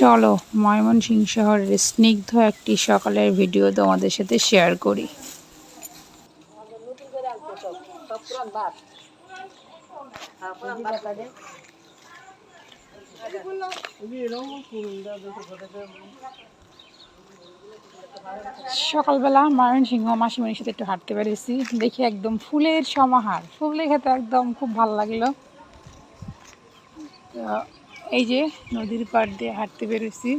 চলো ময়মনসিংহ শহরের স্নিগ্ধ একটি সকালের ভিডিও তোমাদের সাথে শেয়ার করি। সকালবেলা ময়মনসিংহ মাসিমণির সাথে একটু হাঁটতে পেরেছি দেখি একদম ফুলের সমাহার। ফুল দেখে তো একদম খুব ভালো লাগল। তো এই যে নদীর পাড় দিয়ে হাঁটতে বেরোছি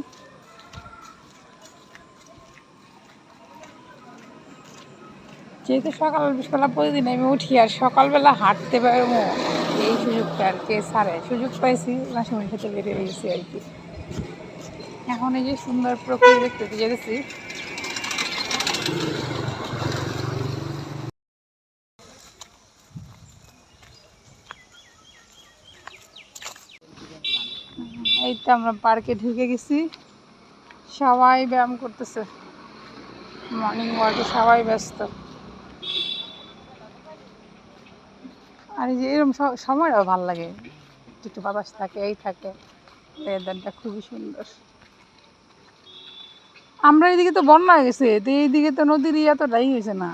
যেহেতু সকাল বিকালবেলা প্রতিদিন আমি উঠি আর সকালবেলা হাঁটতে পারব এই সুযোগটা আর কে সারে সুযোগ পাইছি মাসিমণির সাথে বেরিয়ে গেছি আর কি। এখন এই যে সুন্দর প্রকৃতি দেখতে যেতেছি। আমরা পার্কে ঢুকে গেছি। সবাই ব্যায়াম করতেছে। মর্নিং ওয়াকে সবাই ব্যস্ত। আর এই যে এরকম সময়টাও ভালো লাগে। একটু বাতাস থাকে এই থাকে। ওয়েদারটা খুবই সুন্দর। আমরা এদিকে তো বন্যা হয়ে গেছে তো এইদিকে তো নদীর এতটাই হয়েছে না।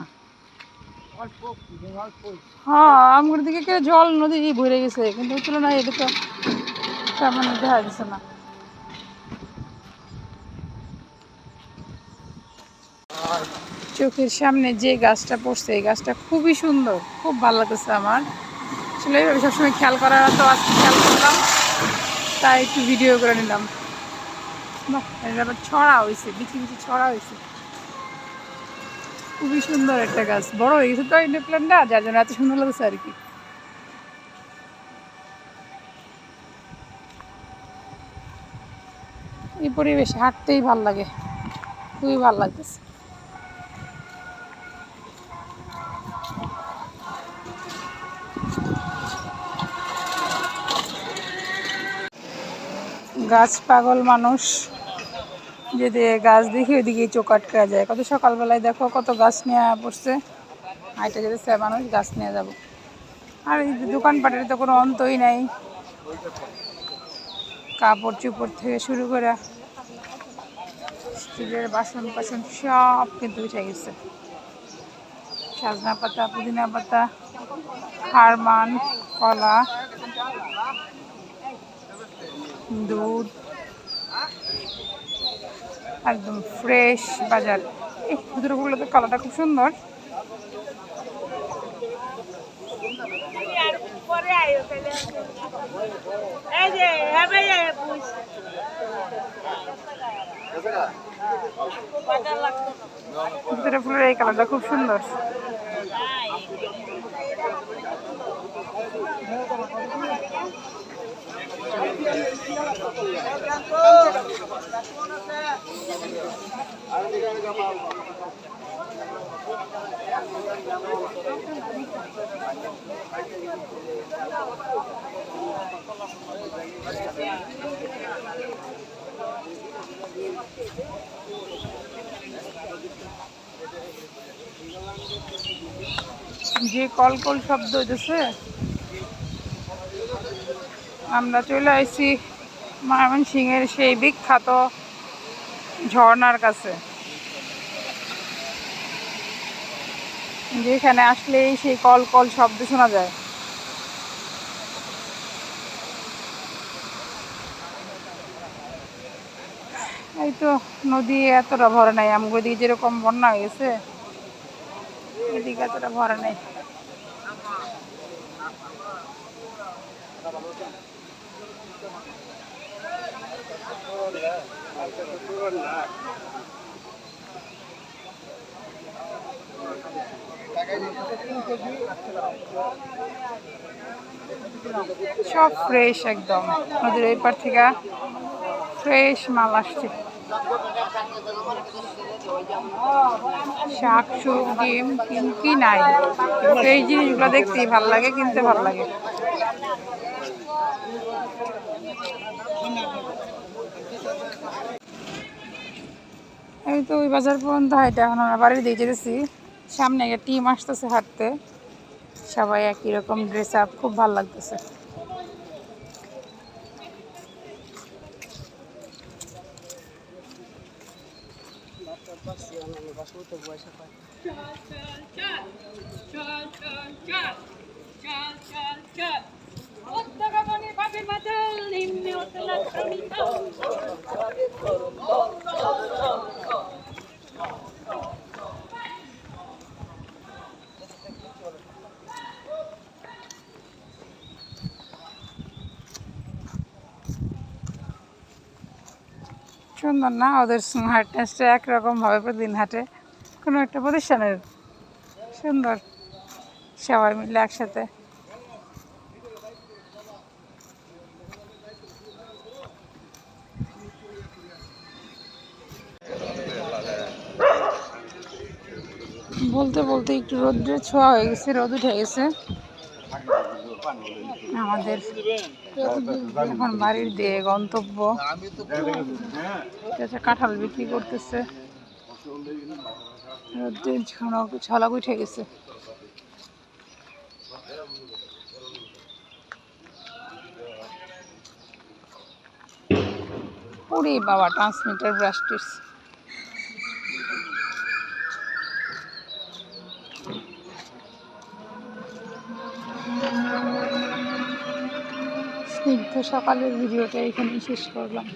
হ্যাঁ আমার দিকে জল নদী ভরে গেছে কিন্তু তুলনায় এটা তো না। চোখের সামনে যে গাছটা পড়ছে, এই গাছটা খুবই সুন্দর, খুব ভালো লাগতেছে আমার। আসলে এইভাবে সবসময় খেয়াল করার তো আজকে খেয়াল করলাম। তাই একটু ভিডিও করে নিলাম। আবার ছড়া হয়েছে বিচি বিচি ছড়া হয়েছে খুবই সুন্দর একটা গাছ, বড় হয়ে গেছে তো এই প্ল্যানটা, যার জন্য এত সুন্দর লাগছে আর কি। পরিবেশে হাঁটতেই ভালো লাগে। খুবই ভালো লাগতেছে। গাছ পাগল মানুষ। যদি গাছ দেখি ওইদিকে চোখ আটকা যায়। কত সকালবেলায় দেখো কত গাছ নিয়ে পড়ছে। হাইটা যেতেছে মানুষ, গাছ নিয়ে যাব। আর এই দোকানপাটের তো কোনো অন্তই নাই। কাপড় চুপড় থেকে শুরু করে স্টিলের বাসন বাসন সব কিন্তু উঠে গেছে। সাজনা পাতা পুদিনা পাতা হারমান কলা, দুধ, একদম ফ্রেশ বাজার। এই তো কালারটা খুব সুন্দর। এই যে ভিতরে ফুলের এই কালারটা খুব সুন্দর। যে কলকল শব্দ হইতেছে, আমরা চলে আসছি ময়মনসিংহের সেই বিখ্যাত ঝর্ণার কাছে। যেখানে আসলেই সেই কল কল শব্দ শোনা যায়। এই তো নদী এতটা ভরে নাই, আমগো দিকে যেরকম বন্যা হয়ে গেছে এদিকে এতটা ভরে নাই। সব ফ্রেশ একদম। নদীর ওই পার থেকে ফ্রেশ মাল আসছে। শাক সুক ডিম নাই। এই জিনিসগুলো দেখতেই ভালো লাগে, কিনতে ভালো লাগে। এই তো ওই বাজার পর্যন্ত হাইটা এখন আমরা বাড়ির দিয়ে যেতেছি। সামনে একটা টিম আসতেছে হাঁটতে। সবাই একই রকম ড্রেস আপ খুব ভালো লাগতেছে। সুন্দর না? ওদের হাট টেস্টে একরকমভাবে প্রতিদিন হাটে। কোনো একটা প্রতিষ্ঠানের সুন্দর সবাই মিলে একসাথে। বলতে বলতে একটু রোদ্রের ছোঁয়া হয়ে গেছে রোদ উঠে গেছে। আমাদের এখন বাড়ির দিয়ে গন্তব্য। কাঁঠাল বিক্রি করতেছে। রোদ্রের ঝলক ঝলক উঠে গেছে। ওরে বাবা ট্রান্সমিটার ব্রাস্টিস স্নিগ্ধ সকালের ভিডিওটা এখানেই শেষ করলাম।